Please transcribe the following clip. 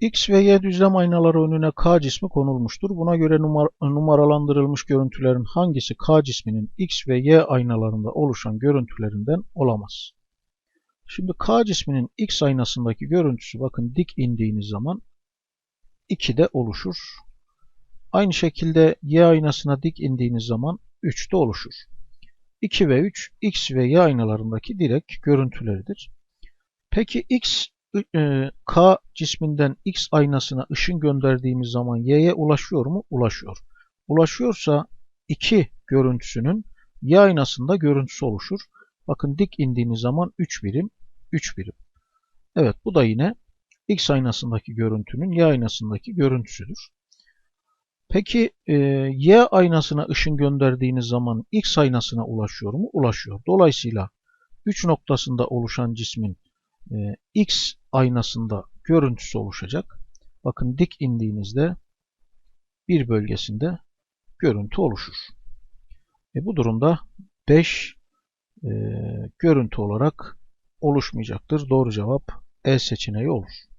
X ve Y düzlem aynaları önüne K cismi konulmuştur. Buna göre numar numaralandırılmış görüntülerin hangisi K cisminin X ve Y aynalarında oluşan görüntülerinden olamaz? Şimdi K cisminin X aynasındaki görüntüsü bakın dik indiğiniz zaman 2'de oluşur. Aynı şekilde Y aynasına dik indiğiniz zaman 3'te oluşur. 2 ve 3 X ve Y aynalarındaki direkt görüntüleridir. Peki X K cisminden X aynasına ışın gönderdiğimiz zaman Y'ye ulaşıyor mu? Ulaşıyor. Ulaşıyorsa 2 görüntüsünün Y aynasında görüntüsü oluşur. Bakın dik indiğimiz zaman 3 birim, 3 birim. Evet bu da yine X aynasındaki görüntünün Y aynasındaki görüntüsüdür. Peki e, Y aynasına ışın gönderdiğiniz zaman X aynasına ulaşıyor mu? Ulaşıyor. Dolayısıyla 3 noktasında oluşan cismin e, X aynasında görüntüsü oluşacak. Bakın dik indiğinizde bir bölgesinde görüntü oluşur. E, bu durumda 5 e, görüntü olarak oluşmayacaktır. Doğru cevap E seçeneği olur.